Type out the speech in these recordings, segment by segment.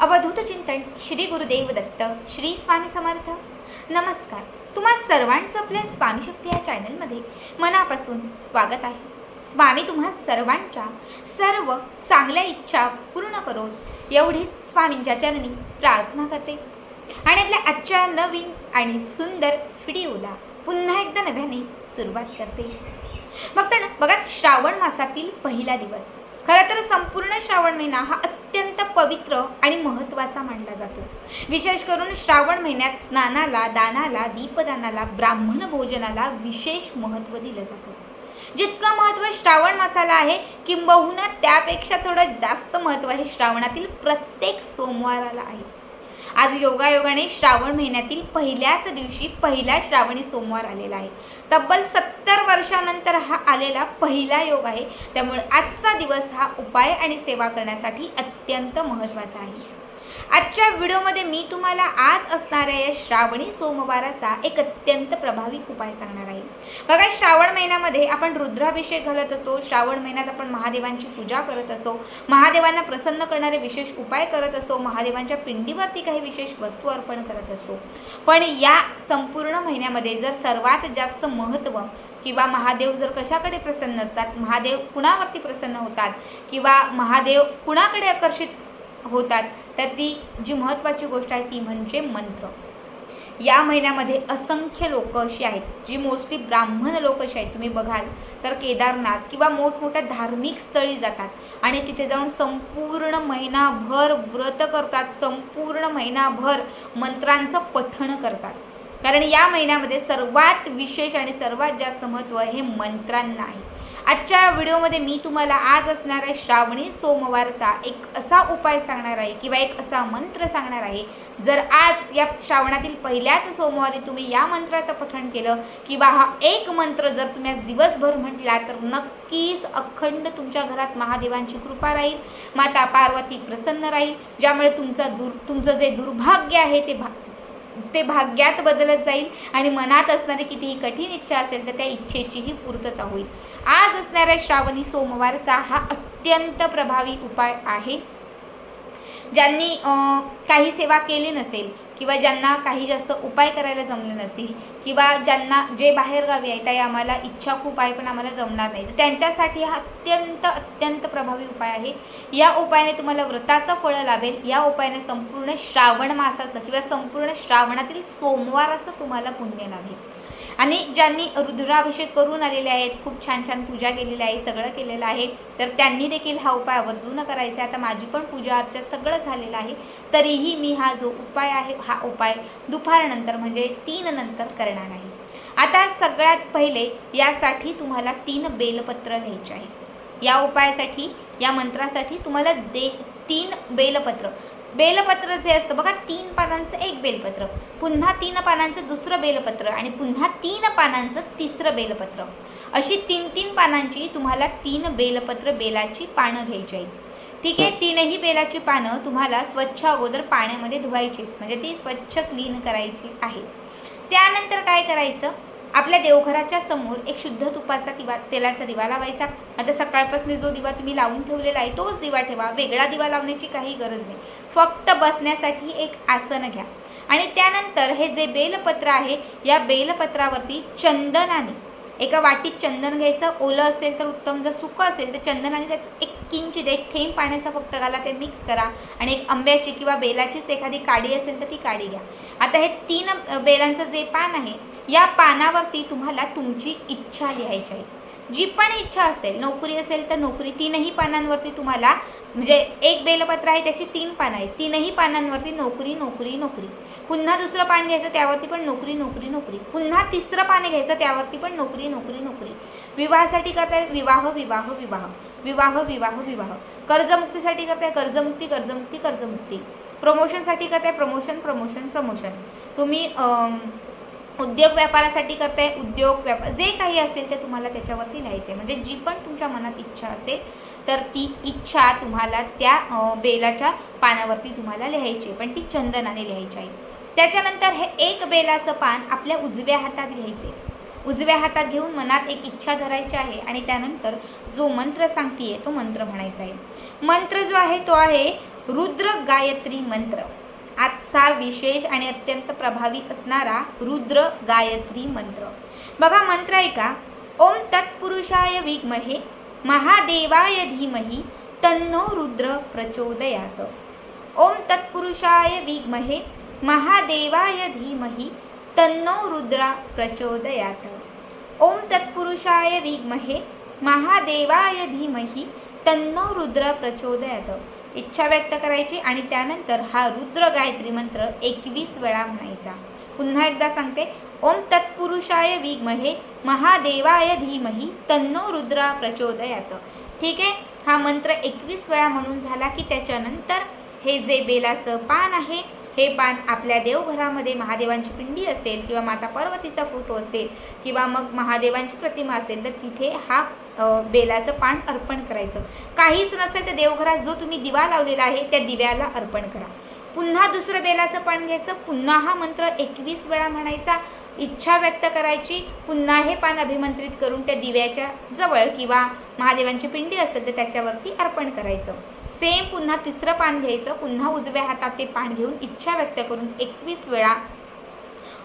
अवधूत चिंतन श्री गुरुदेव दत्त श्री स्वामी समर्थ. नमस्कार. तुम्हा सर्वांचं आपल्या स्वामी शक्ती या चॅनलमध्ये मनापासून स्वागत आहे. स्वामी तुम्हा सर्वांच्या सर्व चांगल्या इच्छा पूर्ण करून एवढीच स्वामींच्या चरणी प्रार्थना करते. आणि आपल्या आजच्या नवीन आणि सुंदर व्हिडिओला पुन्हा एकदा नव्याने सुरुवात करते. मग ना बघा श्रावण मासातील पहिला दिवस. खरं तर संपूर्ण श्रावण महिना हा अत्यंत पवित्र आणि महत्त्वाचा मानला जातो. विशेष करून श्रावण महिन्यात स्नानाला दानाला दीपदानाला ब्राह्मण भोजनाला विशेष महत्त्व दिलं जातं. जितकं महत्त्व श्रावण मासाला आहे किंबहुना त्यापेक्षा थोडं जास्त महत्त्व हे श्रावणातील प्रत्येक सोमवाराला आहे. आज योगायोगाने श्रावण महिन्यातील पहिल्याच दिवशी पहिला श्रावणी सोमवार आलेला आहे. तब्बल सत्तर वर्षानंतर हा आलेला पहिला योग आहे. त्यामुळे आजचा दिवस हा उपाय आणि सेवा करण्यासाठी अत्यंत महत्त्वाचा आहे. आजच्या व्हिडिओमध्ये मी तुम्हाला आज असणाऱ्या या श्रावणी सोमवाराचा एक अत्यंत प्रभावी उपाय सांगणार आहे. बघा श्रावण महिन्यामध्ये आपण रुद्राभिषेक घालत असतो श्रावण महिन्यात आपण महादेवांची पूजा करत असतो महादेवांना प्रसन्न करणारे विशेष उपाय करत असतो महादेवांच्या पिंडीवरती काही विशेष वस्तू अर्पण करत असतो. पण या संपूर्ण महिन्यामध्ये जर सर्वात जास्त महत्त्व किंवा महादेव जर कशाकडे प्रसन्न असतात महादेव कुणावरती प्रसन्न होतात किंवा महादेव कुणाकडे आकर्षित होतात. तर ती जी महत्त्वाची गोष्ट आहे ती म्हणजे मंत्र. या महिन्यामध्ये असंख्य लोक अशी आहेत जी मोस्टली ब्राह्मण लोक अशी आहेत. तुम्ही बघाल तर केदारनाथ किंवा मोठमोठ्या धार्मिक स्थळी जातात आणि तिथे जाऊन संपूर्ण महिनाभर व्रत करतात संपूर्ण महिनाभर मंत्रांचं पठण करतात. कारण या महिन्यामध्ये सर्वात विशेष आणि सर्वात जास्त महत्त्व हे मंत्रांना आहे. आजच्या व्हिडिओमध्ये मी तुम्हाला आज असणाऱ्या श्रावणी सोमवारचा. एक असा उपाय सांगणार आहे किंवा एक असा मंत्र सांगणार आहे. जर आज या श्रावणातील पहिल्याच सोमवारी तुम्ही या मंत्राचं पठण केलं किंवा हा एक मंत्र जर तुम्ही दिवसभर म्हटला तर नक्कीच अखंड तुमच्या घरात महादेवांची कृपा राहील. माता पार्वती प्रसन्न राहील. ज्यामुळे तुमचा दुर् तुमचं जे दुर्भाग्य आहे ते भा ते भाग्यात बदलत जाईल आणि मनात असणारी कितीही कठीण इच्छा असेल तर त्या इच्छेचीही पूर्तता होईल. आज असणाऱ्या श्रावणी सोमवारचा हा अत्यंत प्रभावी उपाय आहे. ज्यांनी काही सेवा केली नसेल किंवा ज्यांना काही जास्त उपाय करायला जमले नसतील किंवा ज्यांना जे बाहेरगावी आहे ताई आम्हाला इच्छा खूप आहे पण आम्हाला जमणार नाही. तर त्यांच्यासाठी हा अत्यंत अत्यंत प्रभावी उपाय आहे. या उपायाने तुम्हाला व्रताचं फळं लाभेल. या उपायाने संपूर्ण श्रावण मासाचं किंवा संपूर्ण श्रावणातील सोमवाराचं तुम्हाला पुण्य लाभेल. आणि ज्यांनी रुद्राभिषेक करून आलेले आहेत खूप छान छान पूजा केलेली आहे सगळं केलेलं आहे तर त्यांनी देखील हा उपाय आवर्जून करायचा आता माझी पण पूजा अर्चा सगळं झालेलं आहे. तरीही मी हा जो उपाय आहे हा उपाय दुपारनंतर म्हणजे तीन नंतर करणार आहे. आता सगळ्यात पहिले यासाठी तुम्हाला तीन बेलपत्र घ्यायचे आहे. या उपायासाठी या मंत्रासाठी तुम्हाला दे तीन बेलपत्र. बेलपत्र जे असतं बघा तीन पानांचं एक बेलपत्र. पुन्हा तीन पानांचं दुसरं बेलपत्र आणि पुन्हा तीन पानांचं तिसरं बेलपत्र. अशी तीन तीन पानांची तुम्हाला तीन बेलपत्र बेलाची पानं घ्यायची आहेत. ठीक आहे? तीनही बेलाची पानं तुम्हाला स्वच्छ अगोदर पाण्यामध्ये धुवायची म्हणजे ती स्वच्छ क्लीन करायची आहे. त्यानंतर काय करायचं? आपल्या देवघराच्या समोर एक शुद्ध तुपाचा दिवा तेलाचा दिवा लावायचा. आता सकाळपासून जो दिवा तुम्ही लावून ठेवलेला आहे तोच दिवा ठेवा. वेगळा दिवा लावण्याची काही गरज नाही. फक्त बसण्यासाठी एक आसन घ्या. आणि त्यानंतर हे जे बेलपत्र आहे या बेलपत्रावरती चंदनाने एका वाटीत चंदन घ्यायचं ओलं असेल तर उत्तम जर सुकं असेल तर चंदनाने त्यात एक किंचित एक थेंब पाण्याचा फक्त घाला ते मिक्स करा. आणि एक आंब्याची किंवा बेलाचीच एखादी काडी असेल तर ती काडी घ्या. आता हे तीन बेलांचं जे पान आहे या पानावरती तुम्हाला तुमची इच्छा लिहायची आहे. जी पण इच्छा असेल नोकरी असेल तर नोकरी तीनही पानांवरती तुम्हाला म्हणजे एक बेलपत्र आहे त्याची तीन पानं आहेत. तीनही पानांवरती नोकरी नोकरी नोकरी. पुन्हा दुसरं पान घ्यायचं त्यावरती पण नोकरी नोकरी नोकरी. पुन्हा तिसरं पान घ्यायचं त्यावरती पण नोकरी नोकरी नोकरी. विवाहासाठी करताय विवाह विवाह विवाह. विवाह विवाह विवाह. कर्जमुक्तीसाठी करताय कर्जमुक्ती कर्जमुक्ती कर्जमुक्ती. प्रमोशनसाठी करताय प्रमोशन प्रमोशन प्रमोशन तुम्ही उद्योग व्यापारासाठी करताय उद्योग व्यापार जे काही असेल ते तुम्हाला त्याच्यावरती लिहायचं आहे म्हणजे जी पण तुमच्या मनात इच्छा असेल तर ती इच्छा तुम्हाला त्या बेलाच्या पानावरती तुम्हाला लिहायची आहे पण ती चंदनाने लिहायची आहे. त्याच्यानंतर हे एक बेलाचं पान आपल्या उजव्या हातात घ्यायचे उजव्या हातात घेऊन मनात एक इच्छा धरायची आहे आणि त्यानंतर जो मंत्र सांगतीये तो मंत्र म्हणायचा आहे. मंत्र जो आहे तो आहे रुद्र गायत्री मंत्र. आजचा विशेष आणि अत्यंत प्रभावी असणारा रुद्र गायत्री मंत्र. बघा मंत्र आहे का? ओम तत्पुरुषाय विग्महे महादेवाय धीमहि तन्नो रुद्र प्रचोदयात. ओम तत्पुरुषाय विग्महे महादेवाय धीमहि तन्नो रुद्रा प्रचोदयात. ओम तत्पुरुषाय विग्महे महादेवाय धीमहि तन्नो रुद्र प्रचोदयात. इच्छा व्यक्त करायची आणि त्यानंतर हा रुद्र गायत्री मंत्र एकवीस वेळा म्हणायचा. पुन्हा एकदा सांगते ओम तत्पुरुषाय विमहे महादेवाय धीमही तन्नो रुद्रा प्रचोदयात. ठीक आहे? हा मंत्र एकवीस वेळा म्हणून झाला की त्याच्यानंतर हे जे बेलाचं पान आहे हे पान आपल्या देवघरामध्ये महादेवांची पिंडी असेल किंवा माता पार्वतीचा फोटो असेल किंवा मग महादेवांची प्रतिमा असेल तर तिथे हा बेलाचं पान अर्पण करायचं. काहीच नसेल तर देवघरात जो तुम्ही दिवा लावलेला आहे त्या दिव्याला अर्पण करा. पुन्हा दुसरं बेलाचं पान घ्यायचं. पुन्हा हा मंत्र एकवीस वेळा म्हणायचा. इच्छा व्यक्त करायची. पुन्हा हे पान अभिमंत्रित करून त्या दिव्याच्या जवळ किंवा महादेवांची पिंडी असेल तर त्याच्यावरती अर्पण करायचं. सेम पुन्हा तिसरं पान घ्यायचं. पुन्हा उजव्या हातात ते पान घेऊन इच्छा व्यक्त करून एकवीस वेळा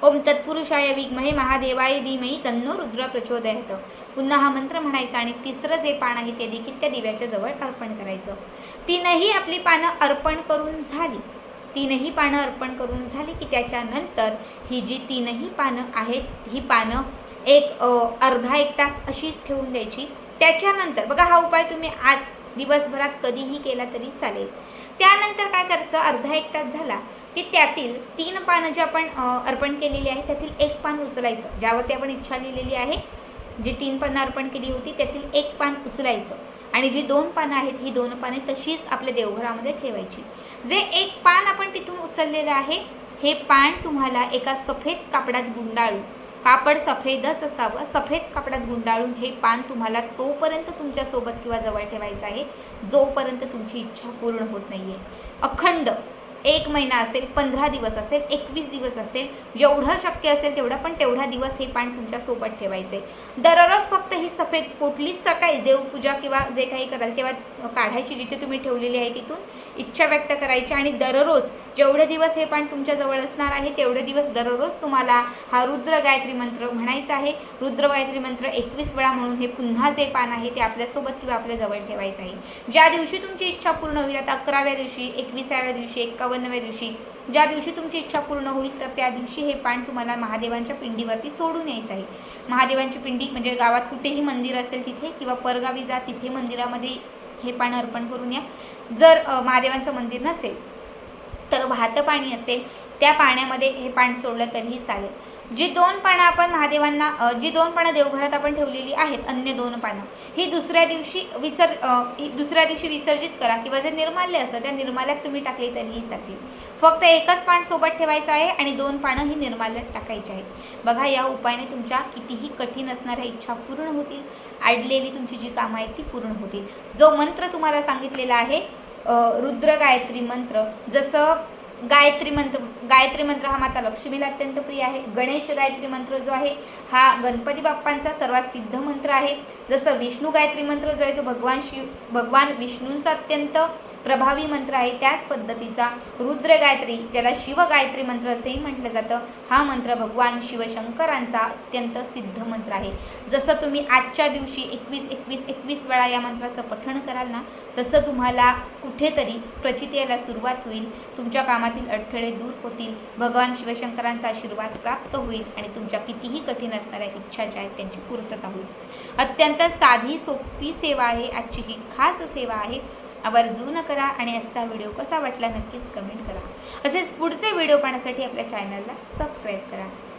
ओम तत्पुरुषाय विद्महे महादेवाय धीमही तन्नो रुद्र प्रचोदयत. पुन्हा हा मंत्र म्हणायचा आणि तिसरं जे पान आहे ते देखील त्या दिव्याच्या जवळ अर्पण करायचं. तीनही आपली पानं अर्पण करून झाली. तीनही पानं अर्पण करून झाली की त्याच्यानंतर ही जी तीनही पानं आहेत ही पानं एक अर्धा एक तास अशीच ठेवून द्यायची. त्याच्यानंतर बघा हा उपाय तुम्ही आज दिवसभरात कधीही केला तरी चालेल. त्यानंतर काय करायचं? अर्धा एक तास झाला की त्यातील तीन पानं जे आपण अर्पण केलेली आहे त्यातील एक पान उचलायचं. ज्यावरती आपण इच्छा लिहिलेली आहे जी तीन पानं अर्पण केली होती त्यातील एक पान उचलायचं. आणि जी दोन पानं आहेत ही दोन पाने तशीच आपल्या देवघरामध्ये ठेवायची. जे एक पान आपण तिथून उचललेलं आहे हे पान तुम्हाला एका सफेद कापडात गुंडाळून कापड सफेदच असावं. सफेद कापडात गुंडाळून हे पान तुम्हाला तोपर्यंत तुमच्यासोबत किंवा जवळ ठेवायचं आहे जोपर्यंत तुमची इच्छा पूर्ण होत नाही आहे अखंड एक महिना असेल पंधरा दिवस असेल एकवीस दिवस असेल जेवढं शक्य असेल तेवढं पण तेवढा दिवस हे पान तुमच्यासोबत ठेवायचे दररोज फक्त ही सफेद पोटली सकाळी देवपूजा किंवा जे काही कराल तेव्हा काढायची जिथे तुम्ही ठेवलेली आहे तिथून इच्छा व्यक्त करायची आणि दररोज जेवढे दिवस हे पान तुमच्याजवळ असणार आहे तेवढे दिवस दररोज तुम्हाला हा रुद्र गायत्री मंत्र म्हणायचा आहे. रुद्र गायत्री मंत्र एकवीस वेळा म्हणून हे पुन्हा जे पान आहे ते आपल्यासोबत किंवा आपल्या जवळ ठेवायचं आहे. ज्या दिवशी तुमची इच्छा पूर्ण होईल आता अकराव्या दिवशी एकविसाव्या दिवशी एकावन्नव्या दिवशी. ज्या दिवशी तुमची इच्छा पूर्ण होईल तर त्या दिवशी हे पान तुम्हाला महादेवांच्या पिंडीवरती सोडून यायचं आहे. महादेवांची पिंडी म्हणजे गावात कुठेही मंदिर असेल तिथे किंवा परगावी जा तिथे मंदिरामध्ये हे पान अर्पण करून या. जर महादेवांचं मंदिर नसेल तर वाहतं पाणी असेल त्या पाण्यामध्ये हे पान सोडलं तरीही चालेल. जी दोन पानं आपण महादेवांना जी दोन पानं देवघरात आपण ठेवलेली आहेत अन्य दोन पानं ही दुसऱ्या दिवशी विसर ही दुसऱ्या दिवशी विसर्जित करा किंवा जे निर्माल्य असतं त्या निर्माल्यात तुम्ही टाकली तरीही चालतील. फक्त एकच पान सोबत ठेवायचं आहे आणि दोन पानं ही निर्माल्यात टाकायची आहेत. बघा या उपायाने तुमच्या कितीही कठीण असणाऱ्या इच्छा पूर्ण होतील. अडलेली तुमची जी कामं आहेत ती पूर्ण होतील. जो मंत्र तुम्हाला सांगितलेला आहे रुद्र गायत्री मंत्र जसं गायत्री मंत्र गायत्री मंत्र हा माता लक्ष्मीला अत्यंत प्रिय आहे. गणेश गायत्री मंत्र जो आहे हा गणपती बाप्पांचा सर्वात सिद्ध मंत्र आहे. जसं विष्णू गायत्री मंत्र जो आहे तो भगवान शिव भगवान विष्णूंचा अत्यंत प्रभावी मंत्र आहे त्याच पद्धतीचा रुद्र गायत्री ज्याला शिव गायत्री मंत्र असेही म्हटलं जातं हा मंत्र भगवान शिवशंकरांचा अत्यंत सिद्ध मंत्र आहे. जसं तुम्ही आजच्या दिवशी एकवीस एकवीस एकवीस वेळा या मंत्राचं पठण कराल ना तसं तुम्हाला कुठेतरी प्रचिती यायला सुरुवात होईल तुमच्या कामातील अडथळे दूर होतील भगवान शिवशंकरांचा आशीर्वाद प्राप्त होईल आणि तुमच्या कितीही कठीण असणाऱ्या इच्छा ज्या आहेत त्यांची पूर्तता होईल. अत्यंत साधी सोपी सेवा आहे आजची ही खास सेवा आहे. आवर्जून करा आणि आजचा व्हिडिओ कसा वाटला नक्कीच कमेंट करा. असेच पुढचे व्हिडिओ पाहण्यासाठी आपल्या चॅनलला सबस्क्राईब करा.